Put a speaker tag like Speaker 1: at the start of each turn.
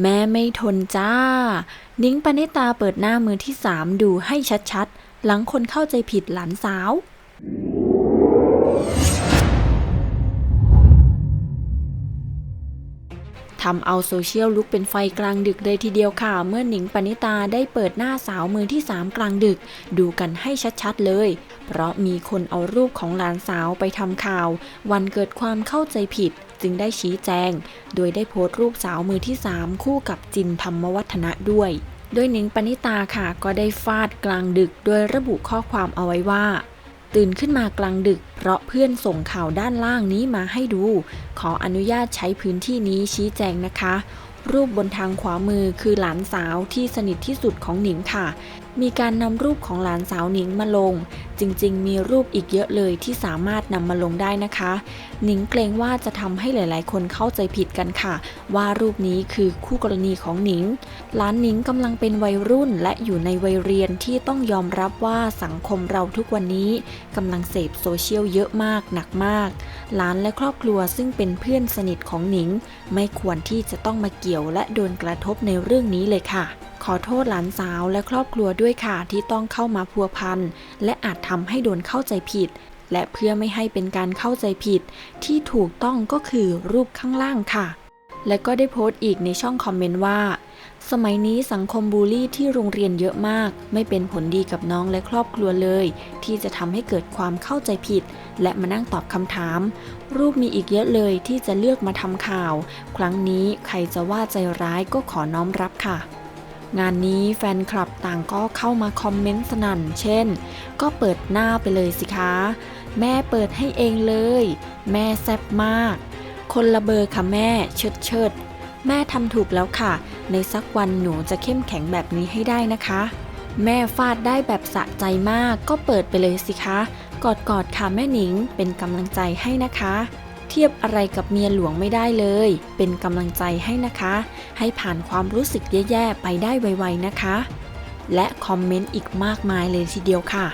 Speaker 1: แม่ไม่ทนจ้า นิ้งปณิตาเปิดหน้ามือที่สามดูให้ชัดๆ หลังคนเข้าใจผิดหลานสาว ทำเอาโซเชียลลุกเป็นไฟกลางดึกเลยทีเดียวค่ะ เมื่อหนิงปณิตาได้เปิดหน้าสาวมือที่ 3 กลางดึก ดูกันให้ชัดๆเลย เพราะมีคนเอารูปของหลานสาวไปทำข่าว วันเกิดความเข้าใจผิด จึงได้ชี้แจง โดยได้โพสต์รูปสาวมือที่ 3 คู่กับจินธรรมวัฒนะด้วย โดยหนิงปณิตาค่ะ ก็ได้ฟาดกลางดึก โดยระบุข้อความเอาไว้ว่า ตื่นขึ้นมากลางดึก เพราะเพื่อนส่งข่าวด้านล่างนี้มาให้ดูขออนุญาตใช้พื้นที่นี้ชี้แจงนะคะ รูปบนทางขวามือคือหลานสาวที่สนิทที่สุดของหนิงค่ะ มีการนำรูปของหลานสาวหนิงมาลง จริงๆ มีรูปอีกเยอะเลยที่สามารถนำมาลงได้นะคะ หนิงเกรงว่าจะทำให้หลาย ๆ คนเข้าใจผิดกันค่ะ ว่ารูปนี้คือคู่กรณีของหนิง หลานหนิงกำลังเป็นวัยรุ่นและอยู่ในวัยเรียนที่ต้องยอมรับว่าสังคมเราทุกวันนี้กำลังเสพโซเชียลเยอะมากหนักมาก หลานและครอบครัวซึ่งเป็นเพื่อนสนิทของหนิง ไม่ควรที่จะต้องมาเกี่ยวและโดนกระทบในเรื่องนี้เลยค่ะ ขอโทษหลานสาวและครอบครัวด้วยค่ะที่ต้องเข้ามาพัวพันและอาจทำให้โดนเข้าใจผิด และเพื่อไม่ให้เป็นการเข้าใจผิด ที่ถูกต้องก็คือรูปข้างล่างค่ะ และก็ได้โพสต์อีกในช่องคอมเมนต์ว่า สมัยนี้สังคมบูลลี่ที่โรงเรียนเยอะมาก ไม่เป็นผลดีกับน้องและครอบครัวเลย ที่จะทำให้เกิดความเข้าใจผิด และมานั่งตอบคำถาม รูปมีอีกเยอะเลยที่จะเลือกมาทำข่าว ครั้งนี้ใครจะว่าใจร้ายก็ขอน้อมรับค่ะงานนี้แฟนคลับต่างก็เข้ามาคอมเมนต์สนั่น เช่น ก็เปิดหน้าไปเลยสิคะ แม่เปิดให้เองเลย แม่แซ่บมาก คนละเบอร์ค่ะแม่ เชิดเชิดแม่ทำถูกแล้วค่ะ ในสักวันหนูจะเข้มแข็งแบบนี้ให้ได้นะคะ แม่ฟาดได้แบบสะใจมากก็เปิดไปเลยสิคะ กอดกอดค่ะแม่หนิง เป็นกำลังใจให้นะคะ เทียบอะไรกับเมียหลวงไม่ได้เลย เป็นกำลังใจให้นะคะ ให้ผ่านความรู้สึกแย่ๆไปได้ไวๆนะคะ และคอมเมนต์อีกมากมายเลยทีเดียวค่ะ